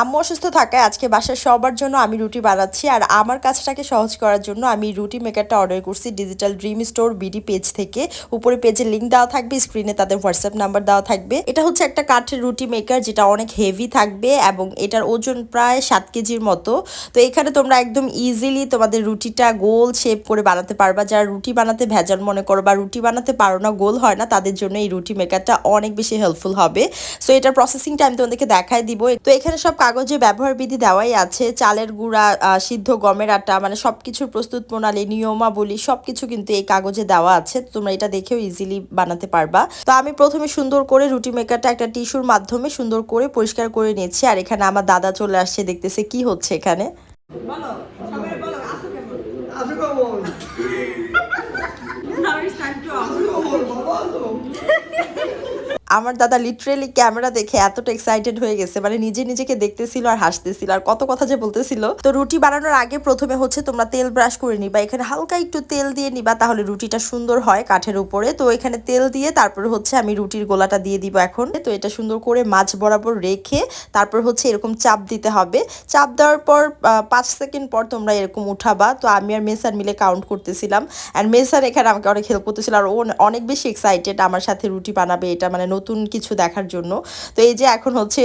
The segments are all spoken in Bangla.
আম্মু অসুস্থ থাকায় আজকে বাসার সবার জন্য আমি রুটি বানাচ্ছি আর আমার কাজটাকে সহজ করার জন্য আমি রুটি মেকারটা অর্ডার করছি digital dream store BD page থেকে। উপরে পেজের লিঙ্ক দেওয়া থাকবে স্ক্রিনে তাদের হোয়াটসঅ্যাপ নাম্বার দেওয়া থাকবে। এটা হচ্ছে একটা কাঠের রুটি মেকার যেটা অনেক হেভি থাকবে এবং এটার ওজন প্রায় সাত কেজির মতো। তো এখানে তোমরা একদম ইজিলি তোমাদের রুটিটা গোল শেপ করে বানাতে পারবা। যারা রুটি বানাতে ভেজাল মনে করো বা রুটি বানাতে পারো না, গোল হয় না, তাদের জন্য এই রুটি মেকারটা অনেক বেশি হেল্পফুল হবে। সো এটার প্রসেসিংটা আমি তোমাদেরকে দেখাই দিব। তো এখানে সব কাগজে ব্যবহার বিধি দেওয়াই আছে। চালের গুঁড়া সিদ্ধ গমের আটা মানে সব কিছুর প্রস্তুত প্রণালী, নিয়মাবলী সব কিছু কিন্তু এই কাগজে দেওয়া আছে। তোমরা এটা দেখেও ইজিলি বানাতে পারবা। তো আমি প্রথমে সুন্দর করে রুটি মেকারটা একটা টিস্যুর মাধ্যমে সুন্দর করে পরিষ্কার করে নিয়েছি। আর এখানে আমার দাদা চলে আসছে, দেখতেছে কি হচ্ছে এখানে। বলো বলো আমার দাদা লিটারেলি ক্যামেরা দেখে এতটা এক্সাইটেড হয়ে গেছে মানে নিজে নিজেকে দেখতেছিল আর হাসতেছিল আর কত কথা যে বলতেছিল। তো রুটি বানানোর আগে প্রথমে হচ্ছে তোমরা তেল ব্রাশ করে নিবা, এখানে হালকা একটু তেল দিয়ে নিবা তাহলে রুটিটা সুন্দর হয় কাঠের উপরে। তো এখানে তেল দিয়ে তারপরে হচ্ছে আমি রুটির গোলাটা দিয়ে দিব এখন। তো এটা সুন্দর করে মাছ বরাবর রেখে তারপর হচ্ছে এরকম চাপ দিতে হবে। চাপ দেওয়ার পর পাঁচ সেকেন্ড পর তোমরা এরকম উঠাবা। তো আমি আর মেসার মিলে কাউন্ট করতেছিলাম। আর মেসার এখানে আমাকে অনেক হেল্প করতেছিল আর ও অনেক বেশি এক্সাইটেড আমার সাথে রুটি বানাবে, এটা মানে নতুন কিছু দেখার জন্য। তো এই যে এখন হচ্ছে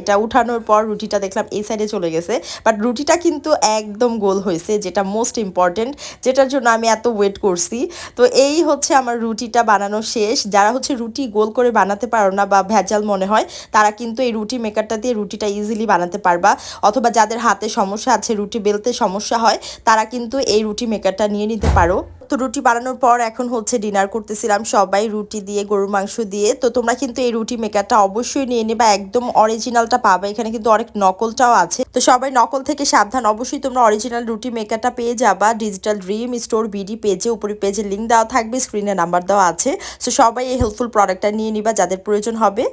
এটা উঠানোর পর রুটিটা দেখলাম এই সাইডে চলে গেছে। বাট রুটিটা কিন্তু একদম গোল হয়েছে, যেটা মোস্ট ইম্পর্টেন্ট যেটার জন্য আমি এত ওয়েট করছি। তো এই হচ্ছে আমার রুটিটা বানানো শেষ। যারা হচ্ছে রুটি গোল করে বানাতে পারো না বা ভেজাল মনে হয়, তারা কিন্তু এই রুটি মেকারটা দিয়ে রুটিটা ইজিলি বানাতে পারবা। অথবা যাদের হাতে সমস্যা আছে, রুটি বেলতে সমস্যা হয়, তারা কিন্তু এই রুটি মেকারটা নিয়ে নিতে পারো। তো রুটি বানানোর পর এখন হচ্ছে ডিনার করতেছিলাম সবাই, রুটি দিয়ে, গরুর মাংস দিয়ে। তো তোমরা কিন্তু এই রুটি মেকারটা অবশ্যই নিয়ে নেবা, একদম অরিজিনালটা পাবে। এখানে কিন্তু অনেক নকলটাও আছে। তো সবাই নকল থেকে সাবধান, অবশ্যই তোমরা অরিজিনাল রুটি মেকারটা পেয়ে যাবা। ডিজিটাল ড্রিম স্টোর বিডি পেজে উপরে পেজে লিঙ্ক দেওয়া থাকবে স্ক্রিনে নাম্বার দেওয়া আছে। সো সবাই এই হেল্পফুল প্রোডাক্টটা নিয়ে নিবা, যাদের প্রয়োজন হবে।